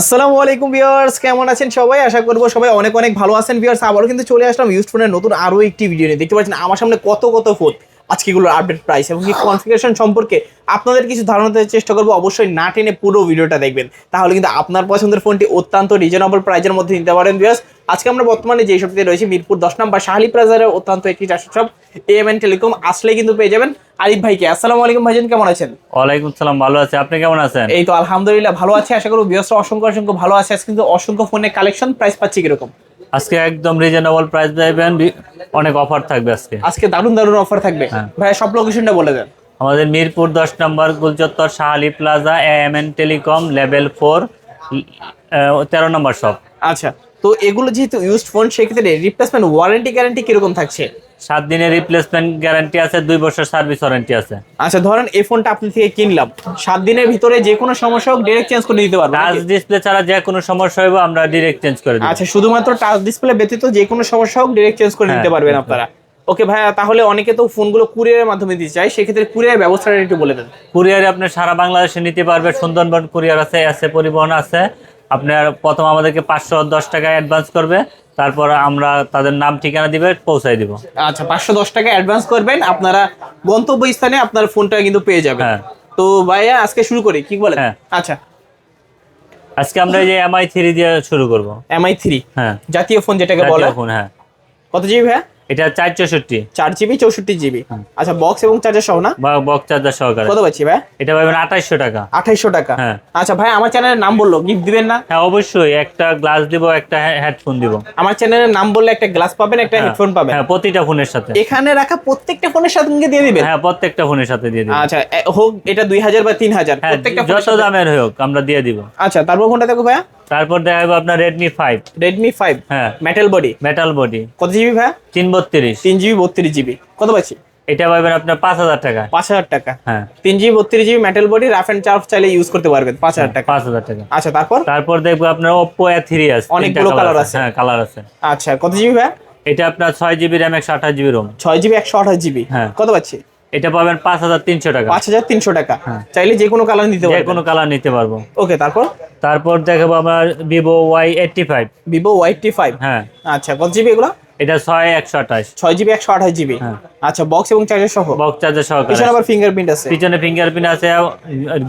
আসসালামু আলাইকুম ভিউয়ার্স, কেমন আছেন সবাই? আশা করব সবাই অনেক অনেক ভালো আছেন ভিউয়ার্স। আবারও কিন্তু চলে আসলাম ইউজ ফোনের নতুন আরও একটি ভিডিও নিয়ে। দেখতে পাচ্ছেন আমার সামনে কত কত ফোন আজকে এগুলোর আপডেট প্রাইস এবং কি কনফিগারেশন সম্পর্কে আপনাদের কিছু ধারণা দেওয়ার চেষ্টা করব। অবশ্যই না টেনে পুরো ভিডিওটা দেখবেন। তাহলে কিন্তু আপনার পছন্দের ফোনটি অত্যন্ত রিজনেবল প্রাইজের মধ্যে নিতে পারেন ভিউয়ার্স। আজকে আমরা বর্তমানে যে শপটিতে রয়েছে, মিরপুর দশ নম্বর শাহালি প্লাজারের অত্যন্ত একটি চারশো সব এএমএন টেলিকম আসলে কিন্তু পেয়ে যাবেন। আরিফ ভাইকে আসসালামু আলাইকুম ভাইজান কেমন আছেন? ওয়ালাইকুম সালাম ভালো আছে। আপনি কেমন আছেন? এই তো আলহামদুলিল্লাহ ভালো আছে। আশা করব বিয়স্ত অসংখ্য অসংখ্য ভালো আছে। আজকে কিন্তু অসংখ্য ফোনের কালেকশন প্রাইস পাচ্ছি কীরকম? আজকে একদম রিজনেবল প্রাইস বি- অনেক অফার থাকবে আজকে। আজকে দারুণ দারুণ অফার থাকবে। হ্যাঁ। ভাইয়া সব লোকেশনটা বলে দেন। আমাদের মিরপুর দশ number গুলচত্বর Shah Ali plaza M N telecom level four তেরো নম্বর শপ আচ্ছা। তো এগুলো যেহেতু ইউজড ফোন সেক্ষেত্রে রিপ্লেসমেন্ট ওয়ারেন্টি গ্যারান্টি কীরকম থাকছে? সাত দিনের রিপ্লেসমেন্ট গ্যারান্টি আছে দুই বছর সার্ভিস ওয়ারেন্টি আছে। আচ্ছা ধরেন এই ফোনটা আপনি থেকে কিনলাম সাত দিনের ভিতরে যে কোনো সমস্যা হোক ডিরেক্ট চেঞ্জ করে দিতে পারব টাচ ডিসপ্লে ছাড়া যে কোনো সমস্যা হইব আমরা ডিরেক্ট চেঞ্জ করে দিই আচ্ছা শুধুমাত্র টাচ ডিসপ্লে ব্যতীত যে কোনো সমস্যা হোক ডিরেক্ট চেঞ্জ করে হ্যাঁ, নিতে পারবেন হ্যাঁ, আপনারা। ওকে ভাইয়া তাহলে অনেকে তো ফোনগুলো কুরিয়ারের মাধ্যমে দিতে চায় সেক্ষেত্রে কুরিয়ার ব্যবস্থাটা একটু বলে দেন। কুরিয়ারে আপনি সারা বাংলাদেশে নিতে পারবে সুন্দরবন কুরিয়ার আছে আছে পরিবহন আছে। আপনার প্রথম আমাদেরকে পাঁচশো দশ টাকা অ্যাডভান্স করবে তারপর আমরা তাদের নাম ঠিকানা দিবে পৌঁছাই দিব। আচ্ছা পাঁচশো দশ টাকা অ্যাডভান্স করবেন আপনারা গন্তব্য স্থানে আপনার ফোনটা কিন্তু পেয়ে যাবেন। হ্যাঁ। তো ভাইয়া আজকে শুরু করি কি বলেন? হ্যাঁ। আচ্ছা। আজকে আমরা এই যে এমআই থ্রি দিয়ে শুরু করব। এমআই থ্রি হ্যাঁ। জাতীয় ফোন যেটাকে বলে। ফোন হ্যাঁ। কত জিবি ভাইয়া? এটা চার চৌষট্টি। চার জিবি চৌষট্টি জিবি। আচ্ছা বক্স এবং চার্জার সহ না? বক্স চার্জার সহকারে। কত পাচ্ছি ভাই? এটা পাবেন আঠাইশশো টাকা। আঠাইশশো টাকা। হ্যাঁ। আচ্ছা ভাই আমার চ্যানেলের নাম বলল গিফট দিবেন না? হ্যাঁ অবশ্যই একটা গ্লাস দিব একটা হেডফোন দিব। আমার চ্যানেলের নাম বললে একটা গ্লাস পাবেন একটা হেডফোন পাবেন। হ্যাঁ প্রতিটা ফোনের সাথে। এখানে রাখা প্রত্যেকটা ফোনের সাথে কিন্তু দিয়ে দিবেন? হ্যাঁ প্রত্যেকটা ফোনের সাথে দিয়ে দিব আচ্ছা হোক এটা দুই হাজার বা তিন হাজার হ্যাঁ প্রত্যেকটা যত দামের হোক আমরা দিয়ে দিব। আচ্ছা তারপর কোনটা দেখো ভাইয়া? তারপর দেখা যাবে আপনার রেডমি ফাইভ রেডমি ফাইভ হ্যাঁ। মেটাল বডি মেটাল বডি কত জিবি ভাইয়া? তিন বত্রিশ। তিন জিবি বত্রিশ জিবি। কত পাচ্ছি? এটা পাবেন আপনার পাঁচ হাজার টাকা। পাঁচ হাজার টাকা। হ্যাঁ। তিন জিবি বত্রিশ GB metal body rough and charge চাইলে ইউজ করতে পারবেন। পাঁচ হাজার টাকা। পাঁচ হাজার টাকা। আচ্ছা তারপর? তারপর দেখব আপনার এ থ্রি আছে। অনেকগুলো colour আছে। হ্যাঁ কালার আছে। আচ্ছা কত জিবি ভাইয়া এটা আপনার ছয় জিবি র্যাম একশো আঠাশ জিবি রোম ছয় জিবি একশো আঠাশ জিবি। হ্যাঁ। কত পাচ্ছি? এটা পাবেন পাঁচ হাজার তিনশো টাকা। পাঁচ হাজার তিনশো টাকা। হ্যাঁ। চাইলে যে কোনো কালার নিতে যে কোনো কালার নিতে পারব। ওকে তারপর? তারপর দেখাবো আমার Vivo Y eighty five Vivo Y T five হ্যাঁ। আচ্ছা কত জিবি এগুলো? এটা ছয় একশো আঠাশ। ছয় জিবি একশো আঠাশ জিবি? হ্যাঁ। আচ্ছা বক্স এবং চার্জার সহ? বক্স চার্জার সহকারে। পিছনে আবার ফিঙ্গারপ্রিন্ট আছে? পিছনে ফিঙ্গারপ্রিন্ট আছে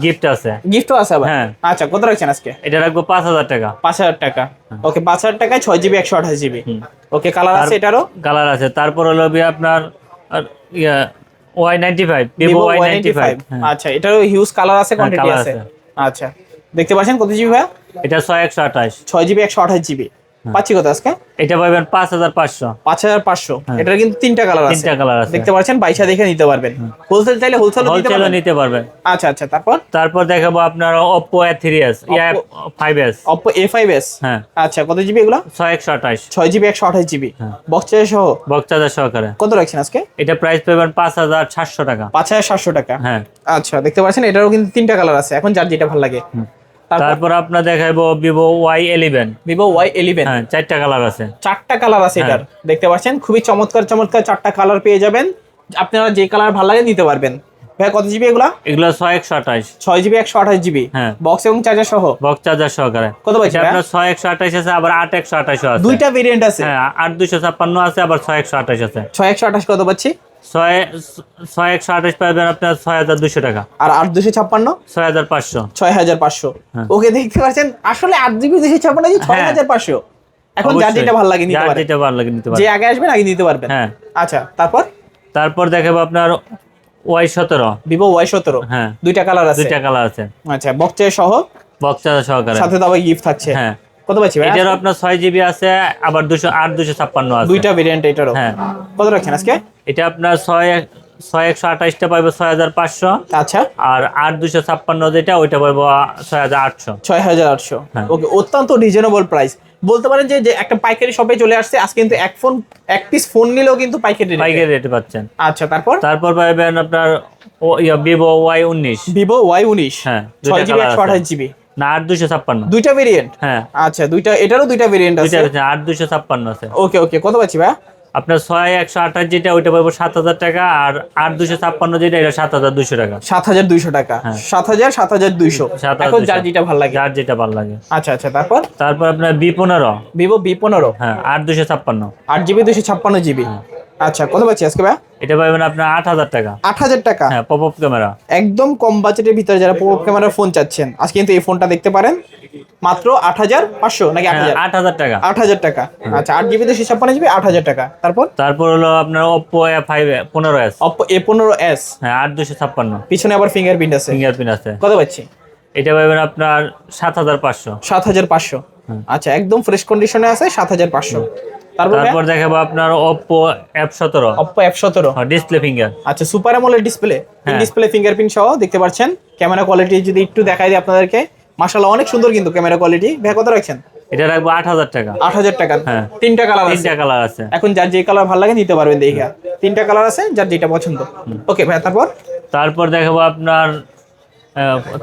গিফট আছে। গিফটও আছে আবার? হ্যাঁ। আচ্ছা কত রাখছেন আজকে? এটা রাখব পাঁচ হাজার টাকা। পাঁচ হাজার টাকা। ওকে পাঁচ হাজার টাকায় ছয় জিবি একশো আঠাশ জিবি। ওকে কালার আছে এটারও? কালার আছে। তারপর হলো আপনার Y Vivo Y Y ninety five আচ্ছা এটারও হিউজ কালার আছে কোয়ান্টিটি আছে। আচ্ছা দেখতে পাচ্ছেন কত জিবি ভাইয়া? এটা ছয় একশো আঠাশ। ছয় জিবি একশো আঠাশ জিবি। হ্যাঁ। পাচ্ছি কত আজকে? এটা পাবেন পাঁচ হাজার পাঁচশো। পাঁচ হাজার পাঁচশো। এটার কিন্তু তিনটা কালার আছে। তিনটা কালার আছে। দেখতে পাচ্ছেন? বাইশা দেখে নিতে পারবেন। হোলসেল চাইলে হোলসেল নিতে পারবেন। নিতে পারবেন। আচ্ছা আচ্ছা তারপর? তারপর দেখাবো আপনার Oppo A three S five S Oppo A five S হ্যাঁ। আচ্ছা কত জিবি এগুলো? ছয় একশো আঠাশ। ছয় জিবি একশো আঠাশ জিবি হ্যাঁ। বক্স চার্জার সহ? বক্স চার্জার সহকারে। কত রাখছেন আজকে? এটা প্রাইস পাবেন পাঁচ হাজার সাতশো টাকা। পাঁচ হাজার সাতশো টাকা। হ্যাঁ। আচ্ছা দেখতে পাচ্ছেন? এটারও কিন্তু তিনটা কালার আছে। এখন যার যেটা ভালো লাগে। তারপর আপনার দেখাবো Vivo Y eleven Vivo Y eleven হ্যাঁ চারটা কালার আছে। চারটা কালার আছে এটার দেখতে পাচ্ছেন? খুবই চমৎকার চমৎকার চারটা কালার পেয়ে যাবেন। আপনারা যে কালার ভালো লাগে নিতে পারবেন। ভাই কত জিবি এগুলা? এগুলো ছয় একশো আঠাশ। ছয় জিবি একশো আঠাশ জিবি হ্যাঁ। বক্স এবং চার্জার সহ? বক্স চার্জার সহকারে। কত পাইছে আপনার ছয় একশো আঠাশ আছে আবার আট একশো আঠাশও আছে। দুইটা ভেরিয়েন্ট আছে। হ্যাঁ আট দুশো ছাপ্পান্ন আছে আবার ছয় একশো আঠাশ আছে। ছয় একশো আঠাশ কত পাচ্ছি? ছয় ছয় একশো আঠাশ পাবেন আপনার ছয় হাজার দুশো টাকা। আর আট দুশো ছাপ্পান্ন? ছয় হাজার পাঁচশো। ছয় হাজার পাঁচশো। হ্যাঁ। ওকে দেখতে পাচ্ছেন আসলে আট জিবি দুশো ছাপ্পান্ন ছয় হ্যাঁ। হাজার পাঁচশো। এখন যার। যেটা ভালো লাগে নিতে নিতে যে আগে আসবেন আগে নিতে পারবেন। হ্যাঁ। আচ্ছা তারপর? তারপর দেখাবো আপনার ওয়াই সতেরো। ভিভো ওয়াই সতেরো। হ্যাঁ। দুইটা কালার আছে। দুইটা কালার আছে। আচ্ছা বক্সে সহ? বক্স সহকারে। সাথে তো আবার গিফট থাকছে। হ্যাঁ। কত পাচ্ছি এটারও আপনার ছয় জিবি আছে আবার দুশো আট দুশো ছাপ্পান্ন আছে। দুইটা ভেরিয়েন্ট এটারও। হ্যাঁ। কত রাখছেন আজকে? এটা আপনার ছয় ছয় একশো আঠাশটা পাইবো ছয় হাজার পাঁচশো। আচ্ছা। আর আট দুশো ছাপ্পান্ন যেটা ওইটা পাইবো ছয় হাজার আটশো। ছয় হাজার আটশো। হ্যাঁ। ওকে অত্যন্ত রিজনেবল প্রাইস বলতে পারেন যে যে একটা পাইকারি শপে চলে আসছে আজকে কিন্তু এক ফোন এক পিস ফোন নিলেও কিন্তু পাইকারি পাইকারি রেটে পাচ্ছেন। আচ্ছা তারপর? তারপর পাইবেন আপনার ভিভো ওয়াই উনিশ। ভিভো ওয়াই উনিশ। হ্যাঁ, ছয় জিবি একশো আঠাশ জিবি না আট দুশো ছাপ্পান্ন। দুইটা ভেরিয়েন্ট হ্যাঁ। আচ্ছা দুইটা এটারও দুইটা ভেরিয়েন্ট আছে? আট দুশো ছাপ্পান্ন আছে। ওকে ওকে কত পাচ্ছি ভাই আপনার ছয় একশো আঠাশ যেটা ওইটা পাবো সাত হাজার টাকা আর আট দুশো ছাপ্পান্ন যেটা এটা সাত হাজার দুশো টাকা। সাত হাজার দুইশো টাকা। হ্যাঁ। সাত হাজার সাত হাজার দুইশো 7,200 এখন যার যেটা ভালো লাগে। যার যেটা ভালো লাগে। আচ্ছা আচ্ছা তারপর? তারপর আপনার বি পনেরো। ভিভো বি পনেরো। হ্যাঁ আট দুশো ছাপ্পান্ন। আট জিবি দুশো ছাপ্পান্ন জিবি। আচ্ছা কত পাচ্ছি আজকে ভাই এটা পাবেন আপনার আট হাজার টাকা। আট হাজার টাকা? হ্যাঁ পপ আপ ক্যামেরা একদম কম বাজেটের ভিতরে যারা পপ ক্যামেরার ফোন চাচ্ছেন আজকে কিন্তু এই ফোনটা দেখতে পারেন। মাত্র আট হাজার পাঁচশো নাকি আট হাজার? টাকা। আট হাজার টাকা। আচ্ছা আট জিবি দুশো ছাপ্পান্ন জিবি আট হাজার টাকা। তারপর? তারপর হলো আপনার ওপ্পো এ ফাইভ পনেরো এস অপো এ পনেরো এস হ্যাঁ আট দুশো ছাপ্পান্ন। পিছনে আবার ফিঙ্গারপ্রিন্ট আছে। ফিঙ্গারপ্রিন্ট আছে। কত পাচ্ছি? এটা পাবেন আপনার সাত হাজার পাঁচশো। সাত হাজার পাঁচশো। আচ্ছা একদম ফ্রেশ কন্ডিশনে আছে সাত হাজার পাঁচশো। তারপর? দেখাবো আপনার ওপ্পো এফ সতেরো। অপো এফ সতেরো। ডিসপ্লে ফিঙ্গার আচ্ছা সুপার অ্যামোলেড ডিসপ্লে হ্যাঁ। ডিসপ্লে ফিঙ্গারপ্রিন্ট সহ দেখতে পাচ্ছেন। ক্যামেরা কোয়ালিটি যদি একটু দেখাই দিই আপনাদেরকে। মাশাআল্লাহ অনেক সুন্দর কিন্তু ক্যামেরা কোয়ালিটি ভাই কত রাখছেন? এটা রাখব আট হাজার টাকা। আট হাজার টাকা। হ্যাঁ। তিনটা কালার আছে। তিনটা কালার আছে। এখন যার যে কালার ভালো লাগে নিতে পারবেন দেখে। তিনটা কালার আছে যার যেটা পছন্দ। ওকে ভাই তারপর? তারপর দেখাবো আপনার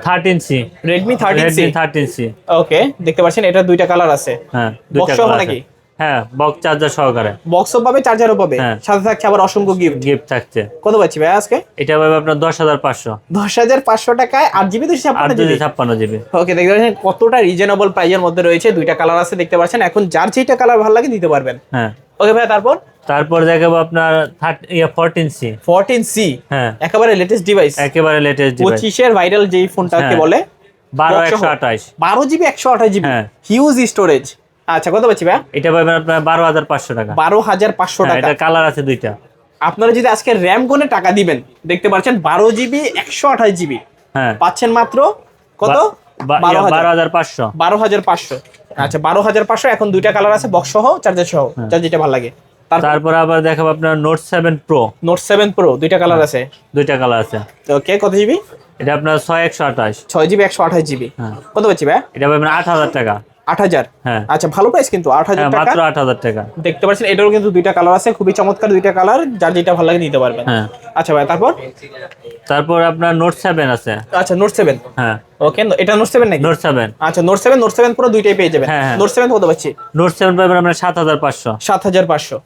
thirteen C Redmi thirteen C Redmi thirteen C okay দেখতে পাচ্ছেন এটা দুইটা কালার আছে। হ্যাঁ দুইটা কালার নাকি? হ্যাঁ বক্স চার্জার সহকারে। বক্সও পাবে চার্জারও পাবে। হ্যাঁ। সাথে থাকছে আবার অসংখ্য গিফট গিফট থাকছে। কত পাচ্ছি ভাই আজকে? এটা পাবে আপনার দশ হাজার পাঁচশো। দশ হাজার পাঁচশো টাকায় আট জিবি দুশো আট ছাপ্পান্ন জিবি ছাপ্পান্ন জিবি ওকে দেখতে পাচ্ছেন কতটা রিজনেবল প্রাইজের মধ্যে রয়েছে। দুইটা কালার আছে দেখতে পাচ্ছেন। এখন যার যেটা কালার ভালো লাগে নিতে পারবেন। হ্যাঁ। ওকে ভাই তারপর? তারপর দেখাবো আপনার ফোরটিন সি ফোরটিন সি হ্যাঁ। একেবারে লেটেস্ট ডিভাইস একেবারে লেটেস্ট ডিভাইস পঁচিশের ভাইরাল যেই ফোনটাকে হ্যাঁ। বলে বারো একশো আঠাশ। বারো জিবি একশো আঠাশ জিবি। হিউজ স্টোরেজ আচ্ছা কত পাচ্ছি ভাই এটা পাবেন আপনার বারো হাজার পাঁচশো টাকা। বারো হাজার পাঁচশো হ্যাঁ, টাকা। এটা কালার আছে দুইটা। আপনারা যদি আজকে র্যাম গুনে টাকা দিবেন দেখতে পাচ্ছেন বারো জিবি একশো আঠাশ জিবি। হ্যাঁ। পাচ্ছেন মাত্র কত? বারো হাজার। পাঁচশো। বারো হাজার পাঁচশো। আচ্ছা বারো হাজার পাঁচশো এখন দুইটা কালার আছে বক্স সহ চার্জার সহ হ্যাঁ। যার যেটা ভালো লাগে। তারপর আবার দেখাবো আপনার note seven pro note seven pro দুইটা কালার আছে। দুইটা কালার আছে। ওকে কত জিবি? এটা আপনার ছয় একশো আঠাশ। ছয় জিবি একশো আঠাশ জিবি। হ্যাঁ। কত পাচ্ছি ভাই এটা পাবেন আট হাজার টাকা। আট হাজার? হ্যাঁ। আচ্ছা ভালো প্রাইস কিন্তু আট হাজার হ্যাঁ টাকা। মাত্র আট হাজার টাকা। দেখতে পাচ্ছেন এটারও কিন্তু দুইটা কালার আছে খুবই চমৎকার দুইটা কালার যার যেটা ভালো লাগে নিতে পারবেন। হ্যাঁ। আচ্ছা ভাই তারপর? তারপর আপনার নোট সেভেন আছে। আচ্ছা নোট সেভেন হ্যাঁ। ওকে এটা নোট সেভেন নাকি? নোট সেভেন আচ্ছা নোট সেভেন নোট সেভেন পুরো দুইটাই পেয়ে যাবেন। হ্যাঁ, হ্যাঁ। নোট সেভেন কত পাচ্ছি? নোট সেভেন পাবেন আপনার সাত হাজার পাঁচশো। সাত হাজার পাঁচশো।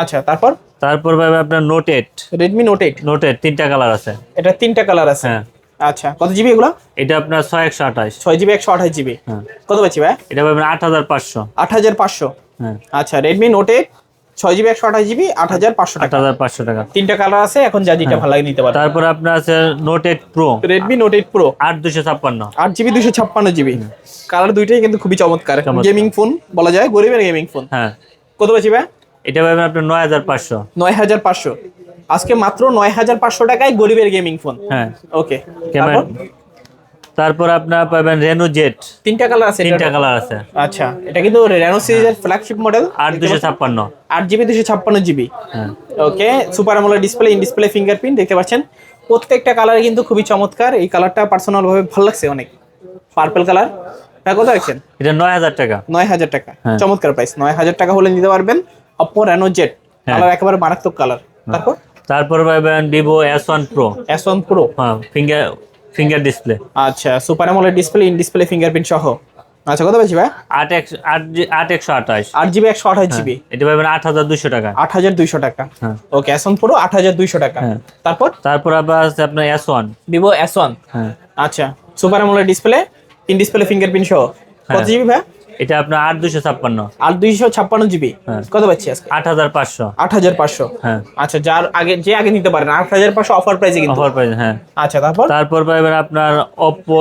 আচ্ছা তারপর? তারপর পাবেন আপনার note eight Redmi note eight note eight তিনটা কালার আছে। এটা তিনটা কালার আছে। হ্যাঁ। আচ্ছা কত জিবি এগুলো? এটা আপনার ছয় একশো আঠাশ। ছয় জিবি একশো আঠাশ জিবি হ্যাঁ। কত পাচ্ছি ভাই? এটা পাবেন আট হাজার পাঁচশো। আট হাজার পাঁচশো। হ্যাঁ। আচ্ছা রেডমি নোট এইট ছয় জিবি একশো আঠাশ জিবি আট হাজার পাঁচশো আট টাকা। হাজার পাঁচশো টাকা। তিনটা কালার আছে এখন যা যেটা ভালো লাগে নিতে পারবেন তারপর আপনার আছে note eight pro Redmi note eight pro আট দুশো ছাপ্পান্ন। আট জিবি দুশো ছাপ্পান্ন জিবি কালার দুইটাই কিন্তু খুবই চমৎকার। চমৎকার। গেমিং ফোন বলা যায় গরিবের গেমিং ফোন হ্যাঁ। কত পাচ্ছি ভাই? এটা পাবেন আপনার নয় হাজার পাঁচশো। নয় হাজার পাঁচশো। আজকে মাত্র নয় হাজার পাঁচশো টাকায় গরিবের গেমিং ফোন হ্যাঁ। ওকে ক্যামেরা তারপর? আপনার পাবেন রেনো জেট তিনটা কালার আছে তিনটা কালার আছে। আচ্ছা এটা কিন্তু রেনো সিরিজের ফ্ল্যাগশিপ মডেল আট দুশো ছাপ্পান্ন। আট জিবি দুশো ছাপ্পান্ন জিবি হ্যাঁ। Okay super AMOLED display in display fingerprint দেখতে পাচ্ছেন? প্রত্যেকটা কালার কিন্তু খুবই চমৎকার। এই কালারটা পার্সোনাল ভাবে ভালো লাগছে অনেক। পার্পল কালার এটা কত রাখছেন এটা নয় হাজার টাকা। নয় হাজার টাকা। হ্যাঁ। চমৎকার প্রাইস নয় হাজার টাকা হলে নিতে পারবেন অপো রেনো জেট হ্যাঁ। কালার একেবারে মারাত্মক কালার তারপর? তারপর পাবেন Vivo S one pro S one pro হ্যাঁ ফিঙ্গার ফিঙ্গার ডিসপ্লে আচ্ছা super AMOLED display in display fingerprint সহ। আচ্ছা কত পাচ্ছি ভাই? আট একশো আট একশো আঠাশ। আট জিবি একশো আঠাশ জিবি? এটা পাবেন আট হাজার দুশো টাকা। আট হাজার দুইশো টাকা। হ্যাঁ। ওকে এস ওয়ান প্রো আট হাজার দুইশো টাকা। হ্যাঁ। তারপর? তারপর আবার আছে আপনার S one Vivo S one হ্যাঁ। আচ্ছা super AMOLED display in display fingerprint সহ। কত হ্যাঁ। জিবি ভাই? এটা আপনার আট দুশো ছাপ্পান্ন। আর দুইশো ছাপ্পান্ন জিবি হ্যাঁ। কত পাচ্ছি আজকে? আট হাজার পাঁচশো। আট হাজার পাঁচশো? হ্যাঁ। আচ্ছা যার আগে যে আগে নিতে পারেন আট হাজার পাঁচশো অফার প্রাইসে কিন্তু। অফার প্রাইস হ্যাঁ। আচ্ছা তারপর? তারপর পাবেন আপনার Oppo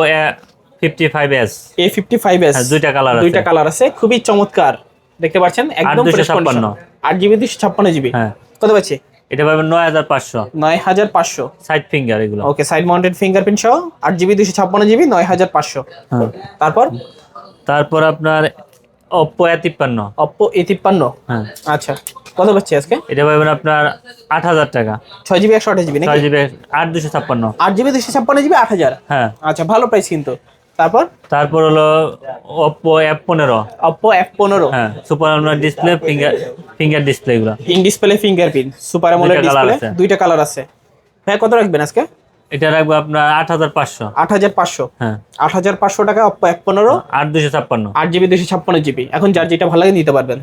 fifty five S A fifty five S দুইটা কালার আছে। দুইটা কালার আছে খুবই চমৎকার। দেখতে পাচ্ছেন? একদম দুইশো ছাপ্পান্ন। আট জিবি দুশো ছাপ্পান্ন জিবি হ্যাঁ। কত পাচ্ছি? এটা পাবেন নয় হাজার পাঁচশো। নয় হাজার পাঁচশো। সাইড ফিঙ্গার এগুলো। ওকে সাইড মাউন্টেড ফিঙ্গারপ্রিন্ট সহ আট জিবি দুশো ছাপ্পান্ন জিবি নয় হাজার পাঁচশো। হ্যাঁ। তারপর? তারপর আপনার ওপ্পো এ তিপ্পান্ন। অপ্পো এ তিপ্পান্ন? হ্যাঁ। আচ্ছা। কত পাচ্ছি আজকে? এটা পাবেন আপনার আট হাজার টাকা। ছয় জিবি একশো আঠাশ জিবি ছয় জিবি আট দুশো ছাপ্পান্ন। আট জিবি দুশো ছাপ্পান্ন জিবি আট হাজার? হ্যাঁ। আচ্ছা ভালো প্রাইস কিন্তু। তারপর? তারপর হলো ওপ্পো এফ পনেরো। অপ্পো এফ পনেরো। হ্যাঁ সুপার আপনার ডিসপ্লে ফিঙ্গার ফিঙ্গার ডিসপ্লে এগুলো। In display fingerprint super AMOLED দুইটা ডিসপ্লে। দুইটা কালার আছে। ভাই কত রাখবেন আজকে? এটা রাখব আপনার আট হাজার পাঁচশো। আট হাজার পাঁচশো। হ্যাঁ। আট হাজার পাঁচশো টাকা অপ্পো এক পনেরো। আট দুশো ছাপ্পান্ন। আট জিবি দুশো ছাপ্পান্ন জিবি। এখন যার যেটা ভালো লাগে নিতে পারবেন।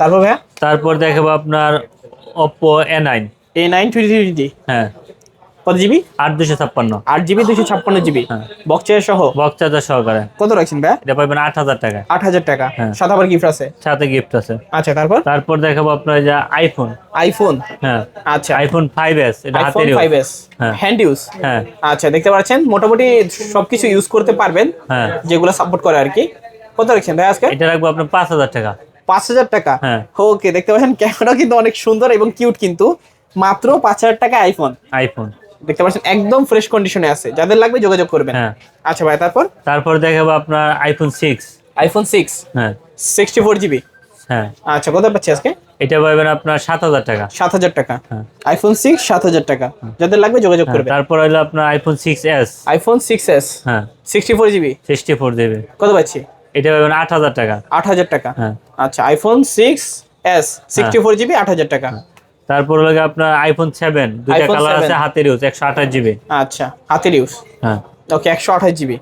তারপর ভাইয়া? তারপর দেখাবো আপনার Oppo A nine A nine three three হ্যাঁ। কত জিবি আট দুশো ছাপ্পান্ন। আট জিবি দুশো ছাপ্পান্ন জিবি হ্যাঁ। বক্সের সহ? বক্স চার্জার সহকারে। কত রাখছেন ভাই এটা পাবেন আট হাজার টাকায় আট হাজার টাকা। হ্যাঁ। সাত আবার গিফট আছে? সাথে গিফট আছে। আচ্ছা তারপর? তারপর দেখাবো আপনার যে আইফোন আইফোন হ্যাঁ। আচ্ছা। আইফোন ফাইভ এস এটা হাতের ফাইভ এস হ্যাঁ। হ্যান্ড ইউজ হ্যাঁ। আচ্ছা দেখতে পাচ্ছেন মোটামুটি সবকিছু ইউজ করতে পারবেন। হ্যাঁ। যেগুলো সাপোর্ট করে আর কি। কত রাখছেন ভাই আজকে? এটা রাখব আপনার পাঁচ হাজার টাকা। পাঁচ হাজার টাকা? হ্যাঁ। ওকে দেখতে পাচ্ছেন ক্যামেরা কিন্তু অনেক সুন্দর এবং কিউট কিন্তু। মাত্র পাঁচ হাজার টাকা আইফোন আইফোন দেখতে পাচ্ছেন একদম ফ্রেশ কন্ডিশনে আছে। যাদের লাগবে যোগাযোগ করবেন। হ্যাঁ। আচ্ছা ভাই তারপর? তারপর দেখাবো আপনার আইফোন সিক্স আইফোন সিক্স হ্যাঁ। সিক্সটি ফোর জিবি হ্যাঁ। আচ্ছা কত পাচ্ছি আজকে? এটা পাবেন আপনার সাত হাজার টাকা। সাত হাজার টাকা। হ্যাঁ। আইফোন সিক্স সাত হাজার টাকা। যাদের লাগবে যোগাযোগ হ্যাঁ, করবেন। তারপর হলো আপনার iPhone six S iPhone six S হ্যাঁ। Sixty four GB sixty four দেবে। কত পাচ্ছি? এটা পাবেন আট হাজার টাকা। আট হাজার টাকা। হ্যাঁ। আচ্ছা iPhone six S sixty four GB আট হাজার টাকা। তারপর হলো আপনার আইফোন সেভেন দুইটা কালার আছে হাতের ইউজ একশো আঠাশ জিবি আচ্ছা হাতের ইউজ হ্যাঁ। ওকে একশো আঠাশ জিবি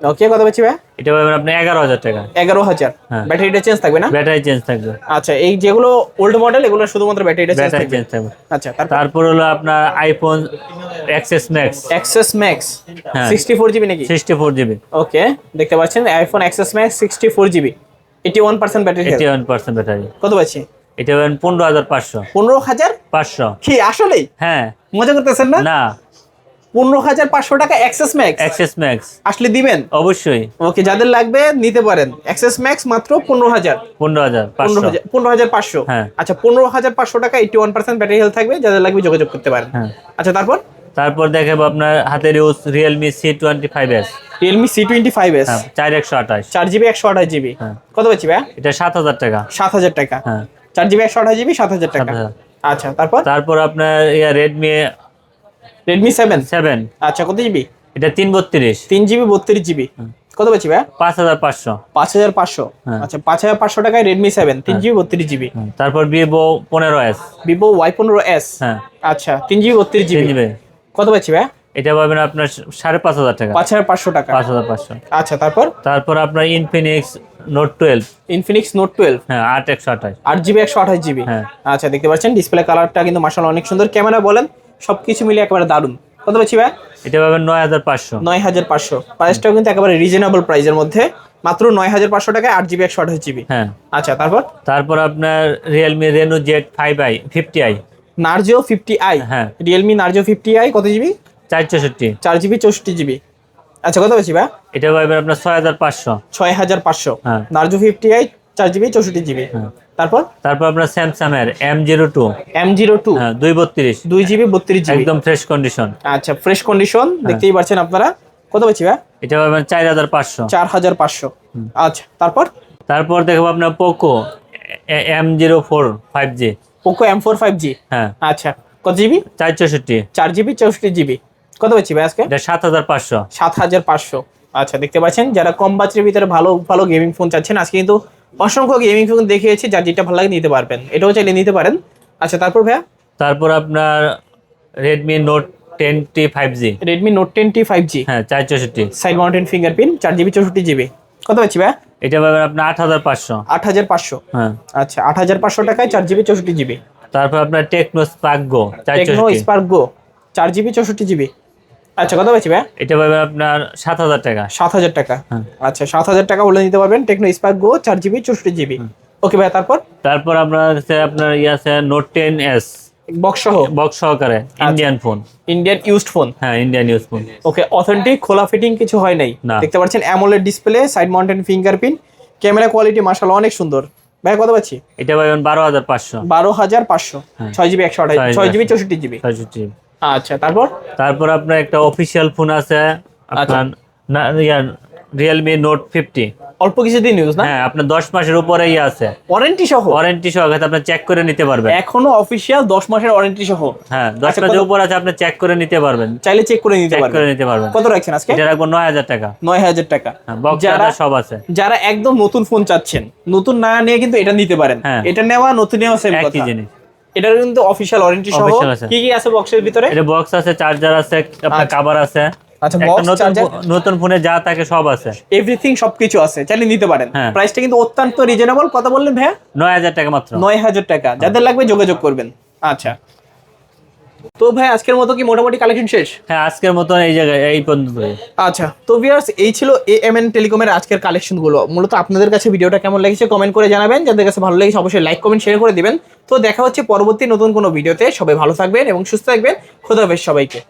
ওকে কত পাচ্ছি ভাই? এটা পাবেন আপনি এগারো হাজার টাকা। এগারো হাজার। হ্যাঁ। ব্যাটারিটা চেঞ্জ থাকবে না? ব্যাটারি চেঞ্জ থাকবে। আচ্ছা এই যেগুলো ওল্ড মডেল এগুলো শুধুমাত্র ব্যাটারিটা চেঞ্জ থাকবে? চেঞ্জ থাকবে। আচ্ছা তারপর? হলো আপনার iPhone XS max XS max হ্যাঁ। সিক্সটি ফোর জিবি নাকি? সিক্সটি ফোর জিবি ওকে দেখতে পাচ্ছেন iPhone XS max sixty four GB eighty one percent battery eighty one percent battery কত পাচ্ছি? এটা পাবেন পনেরো হাজার পাঁচশো। পনেরো হাজার পাঁচশো? কি আসলেই? হ্যাঁ। মজা করতেছেন না? না। পনেরো হাজার পাঁচশো টাকা এক্সেস ম্যাক্স এক্সএস ম্যাক্স আসলে দিবেন? অবশ্যই। ওকে যাদের লাগবে নিতে পারেন। এক্সেস ম্যাক্স মাত্র পনেরো হাজার। পনেরো হাজার পনেরো হাজার পাঁচশো। হ্যাঁ। আচ্ছা পনেরো হাজার পাঁচশো টাকা eighty one percent battery health থাকবে যাদের লাগবে যোগাযোগ করতে পারেন। হ্যাঁ। আচ্ছা তারপর? তারপর দেখাবো আপনার হাতের use Realme C twenty five S Realme C twenty five S চার একশো আঠাশ। চার জিবি একশো আঠাশ জিবি হ্যাঁ। কত পাচ্ছি ভাই এটা সাত হাজার টাকা। সাত হাজার টাকা। হ্যাঁ। চার জিবি একশো আঠাশ জিবি সাত হাজার টাকা। আচ্ছা তারপর? তারপর আপনার রেডমি রেডমি সেভেন সেভেন আচ্ছা কত জিবি? এটা তিন বত্রিশ। তিন জিবি বত্রিশ জিবি। কত পাচ্ছি ভাই পাঁচ হাজার পাঁচশো। পাঁচ হাজার পাঁচশো। হ্যাঁ। আচ্ছা পাঁচ হাজার পাঁচশো টাকায় রেডমি সেভেন তিন জিবি বত্রিশ জিবি। তারপর ভিভো পনেরো এস ভিভো ওয়াই পনেরো এস হ্যাঁ। আচ্ছা তিন জিবি বত্রিশ জিবি। জিবি। কত পাচ্ছি ভাই এটা পাবেন আপনার সাড়ে পাঁচ হাজার টাকা। পাঁচ হাজার পাঁচশো টাকা। পাঁচ হাজার পাঁচশো। আচ্ছা তারপর? তারপর আপনার Infinix note twelve Infinix note twelve হ্যাঁ আট একশো আঠাশ। আট জিবি একশো আঠাশ জিবি? হ্যাঁ। আচ্ছা দেখতে পাচ্ছেন ডিসপ্লে কালারটা কিন্তু মার্শাল অনেক সুন্দর। ক্যামেরা বলেন সবকিছু মিলে একেবারে দারুণ। কত পাচ্ছি ভাই? এটা পাবেন নয় হাজার পাঁচশো। নয় হাজার পাঁচশো। প্রাইসটাও কিন্তু একেবারে রিজনেবল প্রাইসের মধ্যে। মাত্র নয় হাজার পাঁচশো টাকায় আট জিবি একশো আঠাশ জিবি। হ্যাঁ। আচ্ছা তারপর? তারপর আপনার Realme Reno Z five i fifty i Narzo fifty i হ্যাঁ। রিয়েলমি নার্জো ফিফটি আই কত জিবি? চার চৌষট্টি। চার জিবি চৌষট্টি জিবি। আচ্ছা কত পাচ্ছি ভাই এটা পাবেন আপনার ছয় হাজার পাঁচশো। ছয় হাজার পাঁচশো। হ্যাঁ। নার্জো ফিফটি আই চার জিবি চৌষট্টি জিবি। হ্যাঁ। তারপর? তারপর আপনার স্যামসাং এর M zero two. M zero two. হ্যাঁ দুই বত্রিশ। দুই জিবি বত্রিশ জিবি। একদম ফ্রেশ কন্ডিশন আচ্ছা ফ্রেশ কন্ডিশন দেখতেই পাচ্ছেন আপনারা। কত পাচ্ছি ভাই এটা পাবেন চার হাজার পাঁচশো। চার হাজার পাঁচশো। আচ্ছা তারপর? তারপর দেখব আপনার Poco M zero four five G. Poco M four five G. হ্যাঁ। আচ্ছা কত জিবি? চার চৌষট্টি। চার জিবি চৌষট্টি জিবি। কত পাচ্ছি ভাই আজকে? সাত হাজার পাঁচশো। সাত হাজার পাঁচশো। আচ্ছা দেখতে পাচ্ছেন যারা কম বাজেটের ভিতরে ভালো ভালো গেমিং ফোন চাচ্ছেন আজকে কিন্তু অসংখ্য গেমিং ফোন দেখিয়েছি যার যেটা ভালো লাগে নিতে পারবেন। এটাও চাইলে নিতে পারেন। আচ্ছা তারপর ভাইয়া? তারপর আপনার Redmi note ten T five G. Redmi note ten T five G. হ্যাঁ চার চৌষট্টি। সাইড মাউন্টেন ফিঙ্গারপ্রিন্ট চার জিবি চৌষট্টি জিবি। কত পাচ্ছি ভাইয়া? এটা পাবেন আপনার আট হাজার পাঁচশো। আট হাজার পাঁচশো। হ্যাঁ। আচ্ছা আট হাজার পাঁচশো টাকায় চার জিবি চৌষট্টি জিবি। তারপর আপনার Tecno spark go Tecno spark go চার জিবি চৌষট্টি জিবি। আচ্ছা কত পাচ্ছি ভাইয়া এটা পাবেন আপনার সাত হাজার টাকা। সাত হাজার টাকা। হ্যাঁ। আচ্ছা সাত হাজার টাকা হলে নিতে পারবেন টেকনো স্পার্ক গো চার জিবি চৌষট্টি জিবি ওকে ভাইয়া তারপর? তারপর কাছে আপনার ইয়ে আছে নোট টেন এস বক্স সহ? বক্স সহকারে Indian phone Indian used phone হ্যাঁ Indian use phone okay authentic খোলা ফিটিং কিছু হয় নাই। দেখতে পাচ্ছেন AMOLED display side mountain fingerprint camera quality মাশাআল্লাহ অনেক সুন্দর। ভাই কত পাচ্ছি? এটা পাবেন বারো হাজার পাঁচশো। বারো হাজার পাঁচশো। হ্যাঁ। ছয় জিবি একশো আঠাশ ছয় ছয় জিবি চৌষট্টি জিবি চৌষট্টি। আচ্ছা তারপর? তারপর আপনার একটা অফিসিয়াল ফোন আছে আপনার রিয়েলমি নোট ফিফটি অল্প কিছুদিন ইউজ না? হ্যাঁ আপনার দশ মাসের উপরে ইয়ে আছে। ওয়ারেন্টি সহ? ওয়ারেন্টি সহকারে আপনি চেক করে নিতে পারবেন। এখনও অফিসিয়াল দশ মাসের ওয়ারেন্টি সহ? হ্যাঁ দশ আচ্ছা, মাসের উপর আছে আপনি চেক করে নিতে পারবেন। চাইলে চেক করে নিতে চেক করে নিতে পারবেন। কত রাখছেন আজকে? এটা রাখব নয় হাজার টাকা। নয় হাজার টাকা। হ্যাঁ যারা সব আছে। যারা একদম নতুন ফোন চাচ্ছেন নতুন না নিয়ে কিন্তু এটা নিতে পারেন। হ্যাঁ। এটা নেওয়া নতুন নেওয়া সেম একই কথা। জিনিস। এটার কিন্তু অফিসিয়াল ওয়ারেন্টি সহ। কি কি আছে বক্সের ভিতরে? এটা বক্স আছে চার্জার আছে আপনার কভার কাভার আছে। আচ্ছা বক্স নতুন চার্জার নতুন ফোনে যা থাকে সব আছে। এভরিথিং সবকিছু আছে চাইলে নিতে পারেন। হ্যাঁ। প্রাইসটা কিন্তু অত্যন্ত রিজনেবল কথা বললেন ভাইয়া? নয় হাজার টাকা মাত্র। নয় হাজার টাকা। যাদের লাগবে যোগাযোগ করবেন। আচ্ছা। তো ভাই আজকের মতো কি মোটামুটি কালেকশন শেষ? হ্যাঁ আজকের মতো এই জায়গায় এই পর্যন্ত আচ্ছা তো ভিউয়ার্স এই ছিল এ এম এন টেলিকমের আজকের কালেকশনগুলো। মূলত আপনাদের কাছে ভিডিওটা কেমন লেগেছে কমেন্ট করে জানাবেন। যাদের কাছে ভালো লেগেছে অবশ্যই লাইক কমেন্ট শেয়ার করে দিবেন। তো দেখা হচ্ছে পরবর্তী নতুন কোনো ভিডিওতে। সবাই ভালো থাকবেন এবং সুস্থ থাকবেন। খোদা হাফেজ সবাইকে।